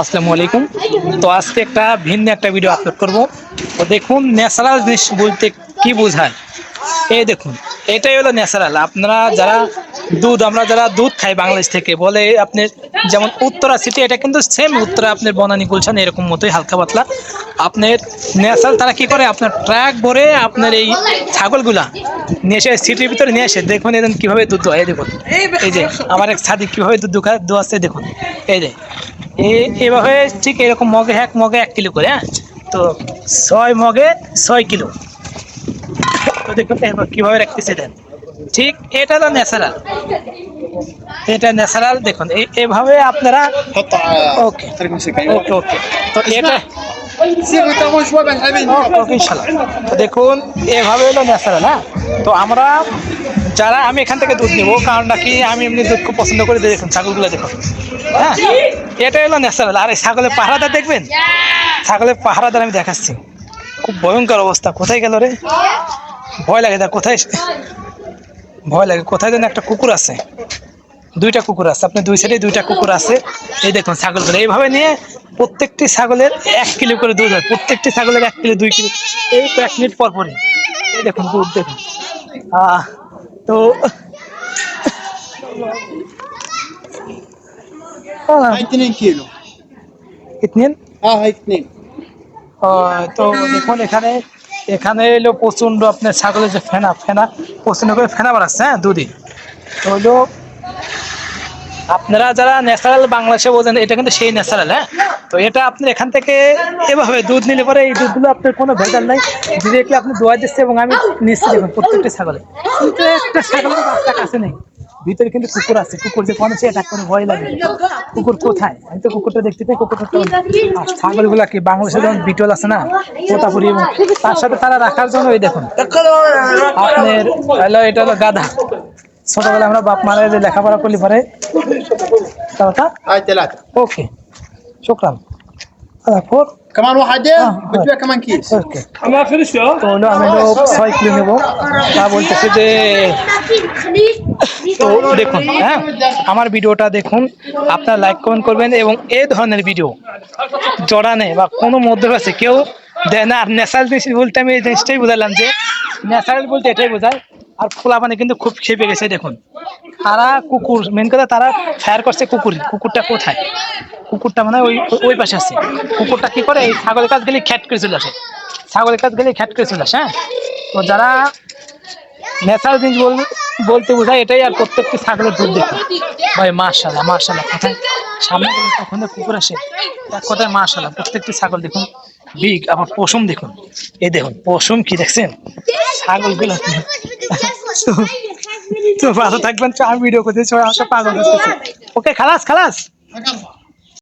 আসসালামু আলাইকুম। তো আজকে একটা ভিন্ন একটা ভিডিও আপলোড করব। তো দেখুন ন্যাচারাল জিনিস বলতে কি বোঝায়? এই দেখুন, এটাই হলো ন্যাচারাল আপনারা যারা দুধ, আমরা যারা দুধ খাই বাংলাদেশ থেকে, বলে আপনি যেমন উত্তরা সিটি এটা কিন্তু সেম উত্তরা, আপনার বনানি, গুলশান, এরকম মতোই হালকা পাতলা। আপনার ন্যাচারাল তারা কি করে? আপনার ট্রাক ভরে আপনার এই ছাগলগুলা নিয়ে এসে সিটির ভিতরে নিয়ে এসে দেখুন এদের কীভাবে দুধ দোয় এই দেখুন, এই যে, আমার এক সাদি কীভাবে দুধ দুখা দোয়াচ্ছে দেখুন। এই যে এভাবে ঠিক এরকম মগে এক মগে এক কিলো করে হ্যাঁ? তো ছয় মগে ছয় কিলো। দেখুন এবার কীভাবে রাখতেছে দেন ঠিক এটা তো ন্যাচারাল এটা ন্যাচারাল দেখুন এভাবে আপনারা ওকে ওকে ওকে তো এটা দেখুন, এভাবে হলো ন্যাচারাল না তো আমরা যারা, আমি এখান থেকে দুধ নেব, কারণ নাকি আমি এমনি দুধ খুব পছন্দ করি, দেখুন, ছাগলগুলো দেখুন। হ্যাঁ? এটা হলো ন্যাচারাল। আর এই ছাগলের পাহারাদার দেখবেন? ছাগলের পাহারাদার আমি দেখাচ্ছি। খুব ভয়ঙ্কর অবস্থা। কোথায় গেল রে? ভয় লাগে দা কোথায় ভয় লাগে। কোথায় যেন একটা কুকুর আছে। দুইটা কুকুর আছে। আপনি দুই সাইডে দুইটা কুকুর আছে। এই দেখুন ছাগল করে এইভাবে নিয়ে প্রত্যেকটি ছাগলের এক কিলো করে দুধ হয়। প্রত্যেকটি ছাগলের এক কিলো দুই কিলো। এই তো এক মিনিট পর পরই। এই দেখুন দুধ দেখুন। তো তো দেখুন এখানে এখানে এলো আপনার ছাগলের যে ফেনা ফেনা প্রচণ্ড করে ফেনা বাড়াচ্ছে হ্যাঁ দুদিন তো হলো আপনারা যারা ন্যাচারাল বাংলাদেশে বোঝেন এটা কিন্তু সেই ন্যাচারাল হ্যাঁ তো এটা আপনি এখান থেকে এভাবে দুধ নিলে পরে এই দুধগুলো আপনার কোনো ভেজাল নাই ডিরেক্টলি আপনি দোয়া দিচ্ছে এবং আমি নিচ্ছি দেখুন প্রত্যেকটি ছাগলে কিন্তু একটা ছাগলের বাচ্চা কাছে নেই ভিতরে কিন্তু কুকুর আছে কুকুর যে কোনো অ্যাটাক করে ভয় লাগে কুকুর কোথায় আমি তো কুকুরটা দেখতে পাই কুকুরটা আর ছাগলগুলা কি বাংলাদেশে যেমন বিটল আছে না তোতাপুরি এবং তার সাথে তারা রাখার জন্য ওই দেখুন আপনার এটা হলো গাধা ছোটবেলায় আমরা বাপ মারা যে লেখাপড়া করলি পরে কথা هاي ثلاثة ওকে শুক্রান ফোর كمان واحدة آه. بتبيع كمان كيس ওকে তো হলো আমি হলো ছয় কিলো নেবো তা বলতেছে যে তো দেখুন হ্যাঁ আমার ভিডিওটা দেখুন আপনারা লাইক কমেন্ট করবেন এবং এই ধরনের ভিডিও জড়ানে বা কোনো মধ্যপ্রাচ্যে কেউ দেয় না আর ন্যাচারাল জিনিস বলতে আমি এই জিনিসটাই বুঝালাম যে ন্যাচারাল বলতে এটাই বোঝায় আর খোলা পানি কিন্তু খুব খেপে গেছে দেখুন। তারা কুকুর মেন কথা তারা ফায়ার করছে কুকুর, কুকুরটা কোথায়? কুকুরটা মানে ওই ওই পাশে আছে। কুকুরটা কি করে? এই ছাগলের কাছ গেলে খ্যাট করে চলে আসে। ছাগলের কাছ গেলে খ্যাট করে চলে আসে হ্যাঁ? তো যারা ন্যাচারাল জিনিস বল, বলতে বোঝায়, এটাই আর প্রত্যেকটি ছাগলের দুধ দেখুন ভাই মার্শাল্লাহ মার্শাল্লাহ কোথায়? সামনে তখন কুকুর আসে। এক কথায় মার্শাল্লাহ প্রত্যেকটি ছাগল দেখুন বিগ আবার পশম দেখুন। এই দেখুন, পশম কি দেখছেন? ছাগলগুলো তো ভালো থাকবেন আমি ভিডিও করতে সবাই আমাকে পাগল ওকে খালাস খালাস।